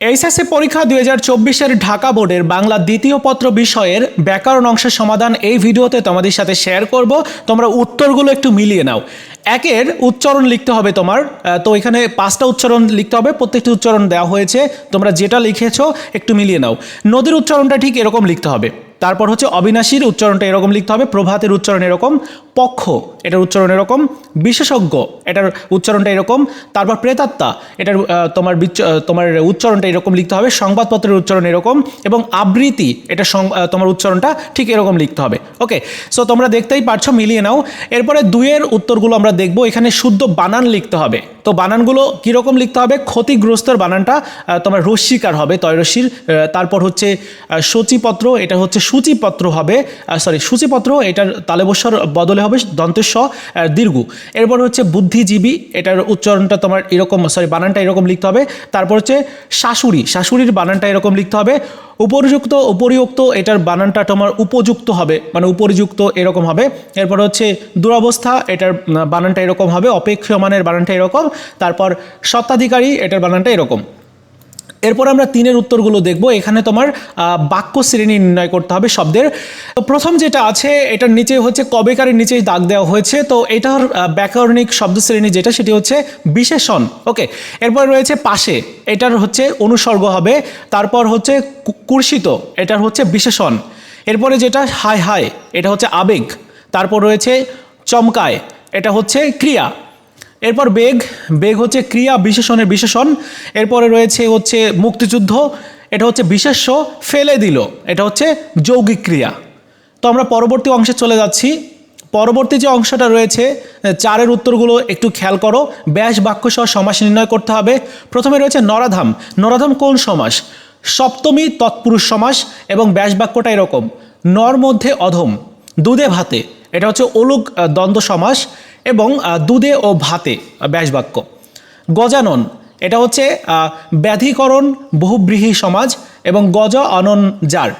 HSC পরীক্ষা দুই হাজার চব্বিশের ঢাকা বোর্ডের বাংলা দ্বিতীয় পত্র বিষয়ের ব্যাকরণ অংশের সমাধান এই ভিডিওতে তোমাদের সাথে শেয়ার করব। তোমরা উত্তরগুলো একটু মিলিয়ে নাও। একের উচ্চারণ লিখতে হবে তোমার। তো এখানে পাঁচটা উচ্চারণ লিখতে হবে। প্রত্যেকটি উচ্চারণ দেওয়া হয়েছে। তোমরা যেটা লিখেছো একটু মিলিয়ে নাও। নদীর উচ্চারণটা ঠিক এরকম লিখতে হবে। তারপর হচ্ছে অবিনাশীর উচ্চারণটা এরকম লিখতে হবে, প্রভাতের উচ্চারণ এরকম, পক্ষ, এটার উচ্চারণ এরকম, বিশেষজ্ঞ, এটার উচ্চারণটা এরকম, তারপর প্রেতাত্মা, এটার তোমার তোমার উচ্চারণটা এরকম লিখতে হবে, সংবাদপত্রের উচ্চারণ এরকম এবং আবৃত্তি, এটা তোমার উচ্চারণটা ঠিক এরকম লিখতে হবে। ওকে সো তোমরা দেখতেই পারছ, মিলিয়ে নাও। এরপরে দুইয়ের উত্তরগুলো আমরা দেখব, এখানে শুদ্ধ বানান লিখতে হবে। তো বানানগুলো কীরকম লিখতে হবে? ক্ষতিগ্রস্তর বানানটা তোমার রশ্মিকার হবে তয়রশ্মির তারপর হচ্ছে সূচিপত্র, এটা হচ্ছে সূচিপত্র হবে সরি সূচিপত্র এটার তালেবস্বর বদলে হবে দন্তেশ্ব আহ, দীর্ঘ। এরপর হচ্ছে বুদ্ধিজীবী এটার উচ্চারণটা তোমার এরকম সরি বানানটা এরকম লিখতে হবে। তারপর হচ্ছে শাশুড়ি শাশুড়ির বানানটা এরকম লিখতে হবে। উপযুক্ত উপরিযুক্ত এটার বানানটা তোমার উপযুক্ত হবে মানে উপরিযুক্ত এরকম হবে। এরপর হচ্ছে দুরবস্থা এটার বানানটা এরকম হবে অপেক্ষমানের বানানটা এরকম। তারপর সত্ত্বাধিকারী এটার বানানটা এরকম। এরপর আমরা তিনের উত্তরগুলো দেখব। এখানে তোমার বাক্য শ্রেণি নির্ণয় করতে হবে শব্দের। তো প্রথম যেটা আছে, এটার নিচে হচ্ছে কবেকারের নিচেই দাগ দেওয়া হয়েছে। তো এটার ব্যাকরণিক শব্দ শ্রেণি যেটা, সেটি হচ্ছে বিশেষণ। ওকে, এরপর রয়েছে পাশে। এটার হচ্ছে অনুসর্গ হবে। তারপর হচ্ছে কুর্ষিত এটার হচ্ছে বিশেষণ। এরপরে যেটা হাই হাই এটা হচ্ছে আবেগ। তারপর রয়েছে চমকায়। এটা হচ্ছে ক্রিয়া। এরপর বেগ বেগ হচ্ছে ক্রিয়া বিশেষণের বিশেষণ, এরপরে রয়েছে হচ্ছে মুক্তিযুদ্ধ, এটা হচ্ছে বিশেষ্য, ফেলে দিল, এটা হচ্ছে যৌগিক ক্রিয়া। তো আমরা পরবর্তী অংশে চলে যাচ্ছি। পরবর্তী যে অংশটা রয়েছে, চারের উত্তরগুলো একটু খেয়াল করো, ব্যাস বাক্য সহ সমাস নির্ণয় করতে হবে। প্রথমে রয়েছে নরাধাম নরাধাম কোন সমাস? সপ্তমী তৎপুরুষ সমাস এবং ব্যাস বাক্যটা এরকম, নর মধ্যে অধম, দুধে ভাতে, এটা হচ্ছে অলুক দ্বন্দ্ব সমাস। এবং দুধে ও ভাতে ব্যাসবাক্য। গজানন, এটা হচ্ছে ব্যাধিকরণ, বহুব্রীহী সমাজ এবং গজ অনন যার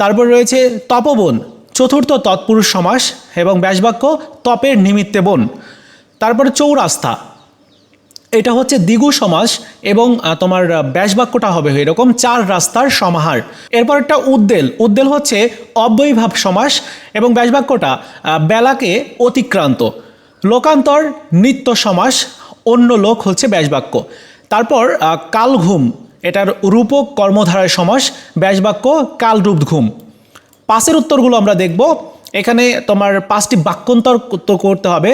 তারপর রয়েছে তপবন, চতুর্থ তৎপুরুষ সমাস এবং ব্যাসবাক্য তপের নিমিত্তে বন। তারপরে চৌরাস্তা এটা হচ্ছে দ্বিগু সমাস এবং তোমার ব্যাসবাক্যটা হবে এরকম, চার রাস্তার সমাহার। এরপর একটা উদ্দেল উদ্দেল হচ্ছে অব্যয়ীভাব সমাস এবং ব্যাসবাক্যটা বেলাকে অতিক্রান্ত। লোকান্তর, নিত্য সমাস, অন্য লোক হচ্ছে ব্যাসবাক্য। তারপর কালঘুম, এটার রূপক কর্মধারায় সমাস, ব্যাসবাক্য, কালরূপ ঘুম। পাশের উত্তরগুলো আমরা দেখব। এখানে তোমার পাঁচটি বাক্যন্তর করতে হবে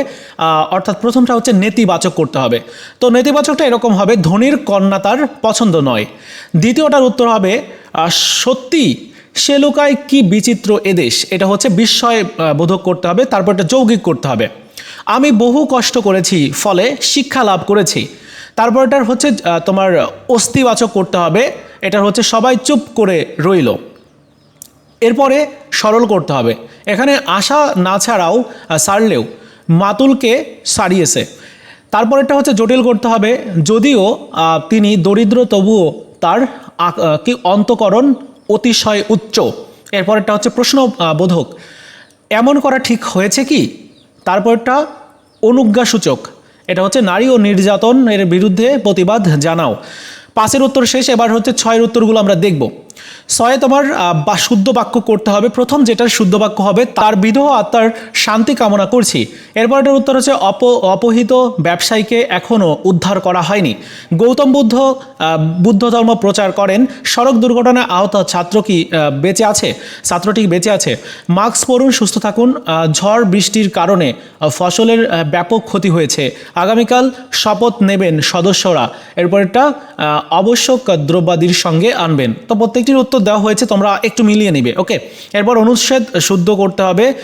অর্থাৎ প্রথমটা হচ্ছে নেতিবাচক করতে হবে। তো নেতিবাচকটা এরকম হবে, ধনির কন্যা তার পছন্দ নয়। দ্বিতীয়টার উত্তর হবে সত্যি সে লোকায় কি বিচিত্র এদেশ? এটা হচ্ছে বিস্ময় বোধক করতে হবে, তারপর এটা যৌগিক করতে হবে। আমি বহু কষ্ট করেছি, ফলে শিক্ষা লাভ করেছি। তারপর এটার হচ্ছে তোমার অস্থিবাচক করতে হবে, এটার হচ্ছে সবাই চুপ করে রইল। এরপরে সরল করতে হবে। এখানে আশা না ছাড়াও সারলেও মাতুলকে সারিয়েছে। তারপরেরটা হচ্ছে জটিল করতে হবে, যদিও তিনি দরিদ্র তবুও তার কি অন্তকরণ অতিশয় উচ্চ। এরপরেরটা হচ্ছে প্রশ্ন বোধক। এমন করা ঠিক হয়েছে কি? তারপরটা অনুজ্ঞাসূচক। এটা হচ্ছে নারী ও নির্যাতন এর বিরুদ্ধে প্রতিবাদ জানাও। পাঁচের উত্তর শেষ, এবার হচ্ছে ছয়ের উত্তরগুলো আমরা দেখব। ছয়ে তোমার বা শুদ্ধ বাক্য করতে হবে। প্রথম যেটার শুদ্ধ বাক্য হবে, তার বিধহ আত্মার শান্তি কামনা করছি। এরপরটার উত্তর হচ্ছে, অপ, অপহিত ব্যবসায়ীকে এখনও উদ্ধার করা হয়নি। গৌতম বুদ্ধ বুদ্ধ ধর্ম প্রচার করেন। সড়ক দুর্ঘটনায় আহত ছাত্র কি বেঁচে আছে? ছাত্রটি বেঁচে আছে। মাস্ক পরুন, সুস্থ থাকুন। ঝড় বৃষ্টির কারণে ফসলের ব্যাপক ক্ষতি হয়েছে। আগামীকাল শপথ নেবেন সদস্যরা। এরপরটা আবশ্যক দ্রব্যাদির সঙ্গে আনবেন। তো প্রত্যেকটির উত্তর দেওয়া হয়েছে, তোমরা একটু মিলিয়ে নিবে ওকে এরপর অনুচ্ছেদ শুদ্ধ করতে হবে।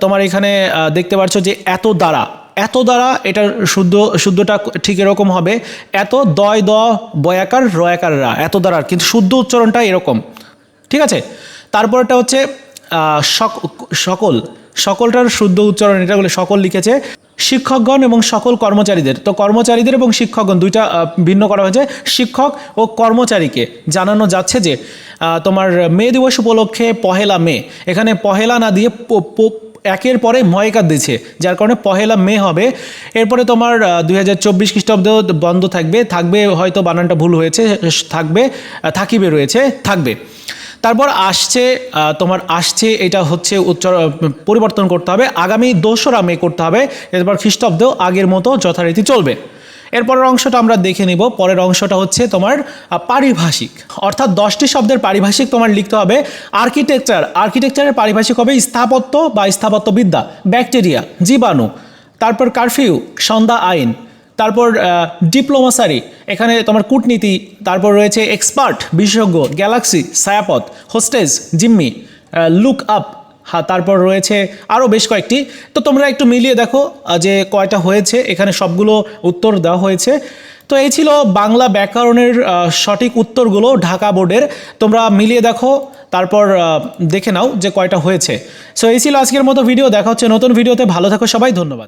তোমার এখানে দেখতে পাচ্ছ যে এত দ্বারা এত দ্বারা এটার শুদ্ধ, শুদ্ধটা ঠিক এরকম হবে। এত দয় দ বয়াকার রয়াকার রা, এত দ্বারা কিন্তু শুদ্ধ উচ্চারণটা এরকম, ঠিক আছে? তারপরটা হচ্ছে সক- সকল, সকলটার শুদ্ধ উচ্চারণ এটা বলে সকল লিখেছে। শিক্ষকগণ এবং সকল কর্মচারীদের। তো কর্মচারীদের এবং শিক্ষকগণ, দুইটা ভিন্ন করা হয়েছে। শিক্ষক ও কর্মচারীকে জানানো যাচ্ছে যে তোমার মে দিবস উপলক্ষে পহেলা মে। এখানে পহেলা না দিয়ে একের পরে ময়কার দিচ্ছে যার কারণে পহেলা মে হবে। এরপরে তোমার দুই হাজার চব্বিশ খ্রিস্টাব্দ বন্ধ থাকবে। থাকবে, হয়তো বানানটা ভুল হয়েছে, থাকবে থাকিবে রয়েছে, থাকবে। তারপর আসছে তোমার আসছে, এটা হচ্ছে উচ্চার পরিবর্তন করতে হবে। আগামী দোসরা মে করতে হবে। এরপর খ্রিস্টাব্দ আগের মতো যথারীতি চলবে। এরপরের অংশটা আমরা দেখে নিব। পরের অংশটা হচ্ছে তোমার পারিভাষিক। অর্থাৎ দশটি শব্দের পারিভাষিক তোমার লিখতে হবে। আর্কিটেকচার আর্কিটেকচারের পারিভাষিক হবে স্থাপত্য বা স্থাপত্যবিদ্যা ব্যাকটেরিয়া জীবাণু। তারপর কারফিউ সন্ধ্যা আইন। তারপর ডিপ্লোমাসারি এখানে তোমার কূটনীতি, তারপর রয়েছে এক্সপার্ট বিশেষজ্ঞ গ্যালাক্সি ছায়াপথ হোস্টেজ জিম্মি লুক আপ হ্যাঁ তারপর রয়েছে আরও বেশ কয়েকটি। তো তোমরা একটু মিলিয়ে দেখো যে কয়টা হয়েছে, এখানে সবগুলো উত্তর দেওয়া হয়েছে। তো এই ছিল বাংলা ব্যাকরণের সঠিক উত্তরগুলো ঢাকা বোর্ডের। তোমরা মিলিয়ে দেখো, তারপর দেখে নাও যে কয়টা হয়েছে। সো এই ছিল আজকের মতো ভিডিও, দেখা হচ্ছে নতুন ভিডিওতে। ভালো থাকো সবাই, ধন্যবাদ।